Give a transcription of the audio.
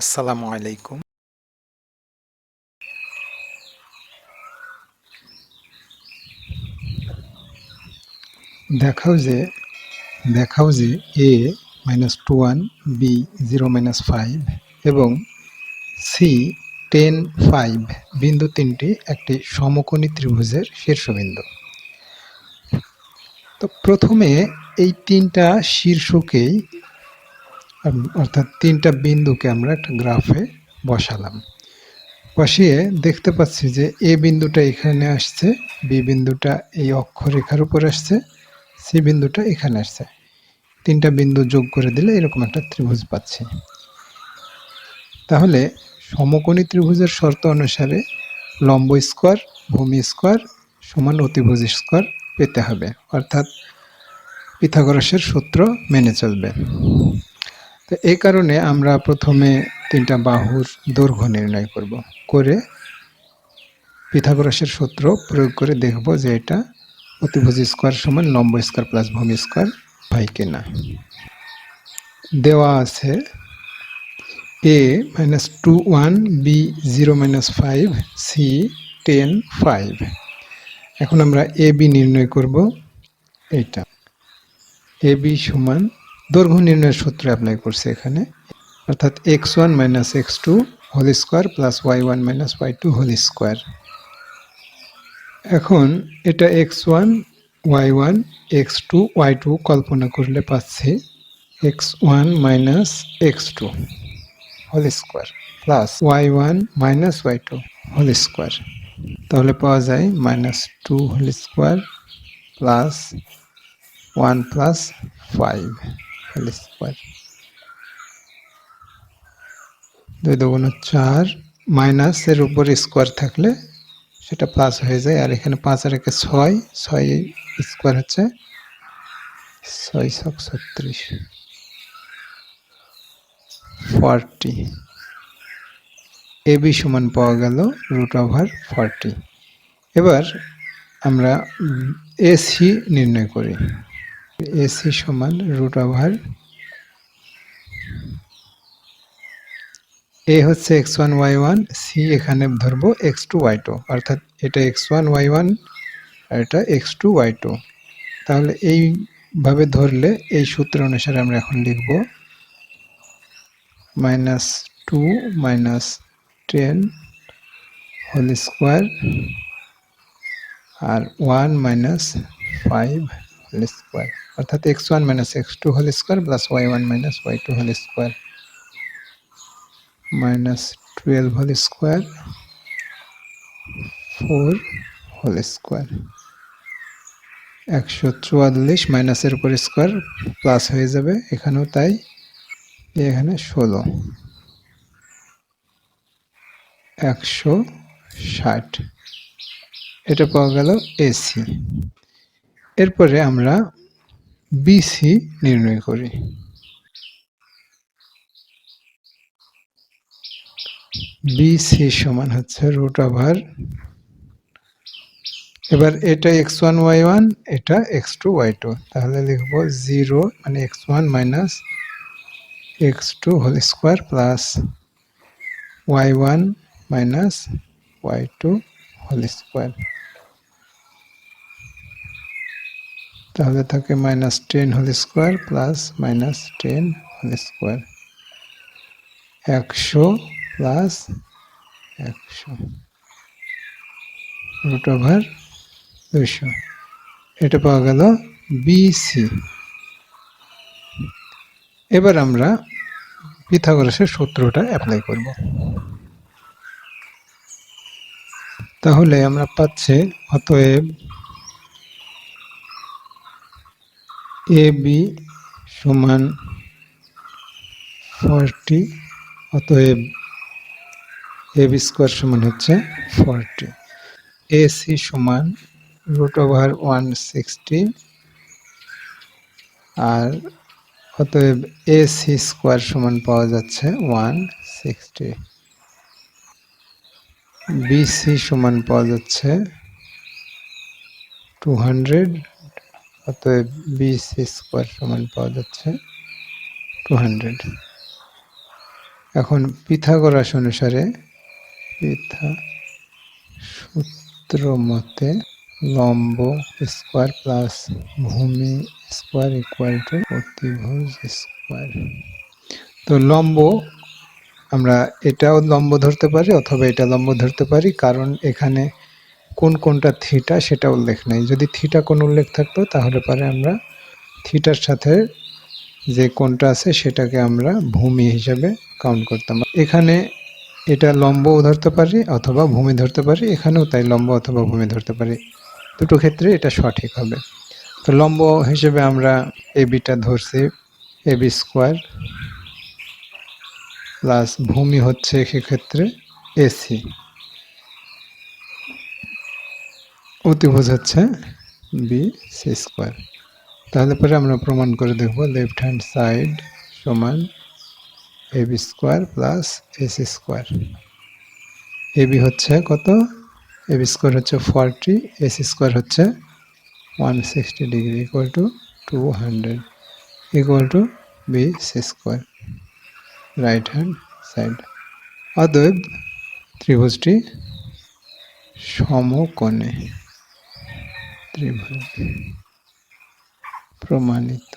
আসসালামু আলাইকুম। দেখাও যে দেখাও যে A minus two one B zero minus five এবং সি টেন ফাইভ বিন্দু তিনটি একটি সমকোণী ত্রিভুজের শীর্ষবিন্দু। তো প্রথমে এই তিনটা শীর্ষকেই অর্থাৎ তিনটা বিন্দুকে আমরা একটা গ্রাফে বসালাম। বসিয়ে দেখতে পাচ্ছি যে এ বিন্দুটা এখানে আসছে, বি বিন্দুটা এই অক্ষরেখার উপর আসছে, সি বিন্দুটা এখানে আসছে। তিনটা বিন্দু যোগ করে দিলে এরকম একটা ত্রিভুজ পাচ্ছি। তাহলে সমকোণী ত্রিভুজের শর্ত অনুসারে লম্ব স্কোয়ার, ভূমি স্কোয়ার সমান অতিভুজ স্কোয়ার পেতে হবে। অর্থাৎ পিথাগোরাসের সূত্র মেনে চলবে। তো এই কারণে আমরা প্রথমে তিনটা বাহুর দৈর্ঘ্য নির্ণয় করব। করে পিথাগোরাসের সূত্র প্রয়োগ করে দেখব যে এটা অতিভুজ স্কোয়ার সমান লম্ব স্কোয়ার প্লাস ভূমি স্কোয়ার হয় কিনা। দেওয়া আছে A minus two one B zero minus five C ten five এখন আমরা এ বি নির্ণয় করব, এটা। এ বি সমান দৈর্ঘ্য নির্ণয়ের সূত্র অ্যাপ্লাই করছে এখানে। অর্থাৎ x one minus x two whole square plus y one minus y two whole square এখন এটা x one y one x two y two কল্পনা করলে পাচ্ছি x one minus x two whole square plus y one minus y two whole square তাহলে পাওয়া যায় minus two whole square plus one plus five whole square দুই দুগুণ চার মাইনাসের উপর স্কোয়ার থাকলে সেটা প্লাস হয়ে যায়। আর এখানে পাঁচ আর একে ছয় ছয় স্কোয়ার হচ্ছে ছয় ছক ছত্রিশ। ফর্টি এ বি সমান পাওয়া গেল রুট ওভার ফর্টি এবার আমরা এসি নির্ণয় করি। এসি সমান রুট ওভার এ হচ্ছে x one, y one, C এখানে ধরবো, এক্স টু, ওয়াই টু, অর্থাৎ এটা এক্স ওয়ান, ওয়াই ওয়ান আর এটা এক্স টু, ওয়াই টু। তাহলে এইভাবে ধরলে এই সূত্র অনুসারে আমরা এখন লিখব minus two minus ten whole square আর one minus five whole square. অর্থাৎ x one minus x two whole square plus y one minus y two whole square minus twelve whole square four whole square একশো চুয়াল্লিশ মাইনাসের উপর square plus হয়ে যাবে এখানেও তাই, এখানে ষোলো। একশো ষাট। এটা পাওয়া গেল এসি এরপরে আমরা বিসি নির্ণয় করি। বিসি সমান হচ্ছে রুট ওভার এবার এটা এক্স ওয়ান ওয়াই ওয়ান এটা এক্স টু ওয়াই টু তাহলে লিখব জিরো মানে x one minus x two whole square plus y one minus y two whole square তাহলে থাকে minus ten whole square plus minus ten whole square একশো plus একশো। Root over দুশো এটা পাওয়া গেল বিসি এবার আমরা পিথাগোরাসের সূত্রটা অ্যাপ্লাই করব। তাহলে আমরা পাচ্ছি অতএব এ বি সমান ফর্টি, অতএব এ বি স্কোয়ার সমান হচ্ছে ফর্টি। এ সি সমান রুট ওভার ওয়ান সিক্সটি, আর অতএব এ সি স্কোয়ার সমান পাওয়া যাচ্ছে ওয়ান সিক্সটি। বিসি সমান পাওয়া যাচ্ছে টু হান্ড্রেড অতএব বিসি স্কোয়ার সমান পাওয়া যাচ্ছে টু হান্ড্রেড এখন পিথাগোরাস অনুসারে পিথা সূত্র মতে লম্ব স্কোয়ার প্লাস ভূমি স্কোয়ার ইকুয়াল টু অতিভুজ স্কোয়ার তো লম্ব, আমরা এটাও লম্ব ধরতে পারি অথবা এটা লম্ব ধরতে পারি, কারণ এখানে কোন কোনটা থিটা সেটা উল্লেখ নেই। যদি থিটা কোন উল্লেখ থাকতো, তাহলে পরে আমরা থিটার সাথে যে কোনটা আছে, সেটাকে আমরা ভূমি হিসেবে কাউন্ট করতাম। এখানে এটা লম্বও ধরতে পারি অথবা ভূমি ধরতে পারি, এখানেও তাই লম্ব অথবা ভূমি ধরতে পারি। দুটো ক্ষেত্রে এটা সঠিক হবে। তো লম্ব হিসেবে আমরা এ বিটা ধরছি এ বি স্কোয়ার প্লাস ভূমি হচ্ছে সেক্ষেত্রে এসি অতিভুজ হচ্ছে বি সি স্কোয়ার তাহলে পরে আমরা প্রমাণ করে দেখব লেফট হ্যান্ড সাইড সমান A B square plus AC square A B হচ্ছে কত? এ বি স্কোয়ার হচ্ছে ফর্টি এসি স্কোয়ার হচ্ছে one sixty degree equal to two hundred equal to B C square right hand side অতএব ত্রিভুজটি সমকোণে। ত্রিভুজ প্রমাণিত